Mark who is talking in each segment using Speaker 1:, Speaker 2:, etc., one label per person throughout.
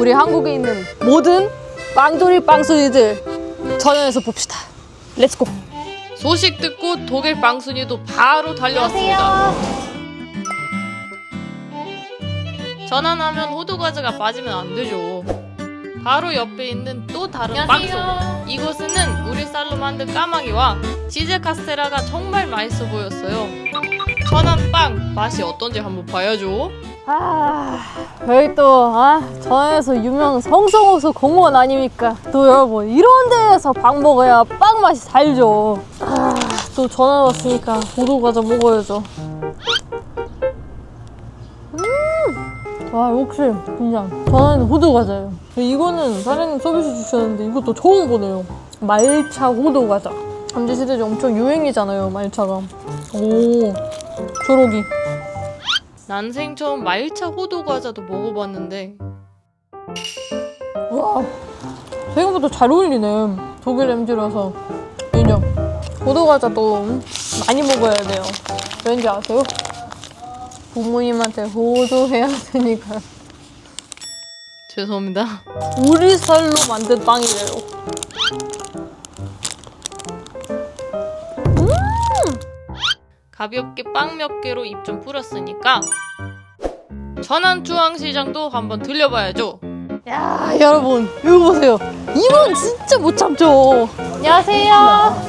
Speaker 1: 우리 한국에 있는 모든 빵돌이 빵순이들 전화해서 봅시다. 렛츠고.
Speaker 2: 소식 듣고 독일 빵순이도 바로 달려왔습니다. 전환하면 호두 과자가 빠지면 안 되죠. 바로 옆에 있는 또 다른 빵순. 이곳에는 우리 쌀로 만든 까마귀와 치즈 카스테라가 정말 맛있어 보였어요. 전환 빵 맛이 어떤지 한번 봐야죠.
Speaker 1: 아, 여기 또 아, 전화해서 유명 성성호수 공무원 아닙니까? 또 여러분 이런 데에서 빵 먹어야 빵 맛이 살죠. 아, 또 전화 왔으니까 호두 과자 먹어야죠. 음, 와 역시 그냥 저는 호두 과자예요. 이거는 사장님 서비스 주셨는데 이것도 처음 보네요. 말차 호두 과자. 감자 시대에 엄청 유행이잖아요 말차가. 오, 초록이.
Speaker 2: 난생 처음 말차 호두 과자도 먹어봤는데.
Speaker 1: 와 생각보다 잘 어울리네. 독일 램지라서. 인정 호두 과자도 많이 먹어야 돼요. 왠지 아세요? 부모님한테 호두해야 되니까.
Speaker 2: 죄송합니다.
Speaker 1: 우리 쌀로 만든 빵이래요
Speaker 2: 가볍게 빵 몇 개로 입좀 풀었으니까 천안중앙시장도 한번 들려봐야죠.
Speaker 1: 야 여러분 이거 보세요. 이건 진짜 못 참죠. 안녕하세요.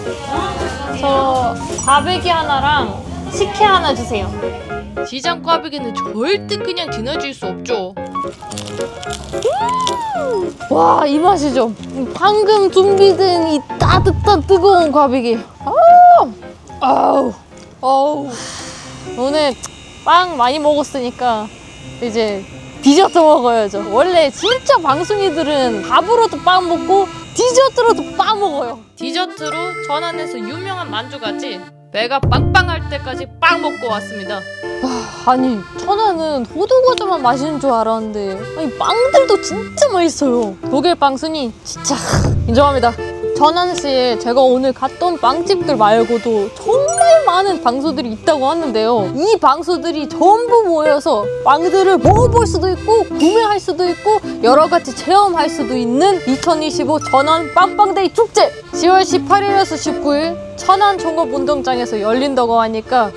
Speaker 1: 저 과배기 하나랑 식혜 하나 주세요.
Speaker 2: 시장 꽈배기는 절대 그냥 지나칠 수 없죠.
Speaker 1: 와 이 맛이죠. 방금 준비된 이 따뜻한 뜨거운 과비기 아우 아우 아우 오늘 빵 많이 먹었으니까 이제 디저트 먹어야죠. 원래 진짜 방송이들은 밥으로도 빵 먹고 디저트로도 빵 먹어요.
Speaker 2: 디저트로 전안에서 유명한 만두같이 배가 빵빵할 때까지 빵 먹고 왔습니다.
Speaker 1: 아니 천안은 호두과자만 맛있는 줄 알았는데 아니 빵들도 진짜 맛있어요. 독일 빵순이 진짜 인정합니다 천안시에 제가 오늘 갔던 빵집들 말고도 정말 많은 방소들이 있다고 하는데요. 이 방소들이 전부 모여서 빵들을 먹어볼 수도 있고 구매할 수도 있고 여러 가지 체험할 수도 있는 2025 천안 빵빵데이 축제! 10월 18일에서 19일 천안 종합운동장에서 열린다고 하니까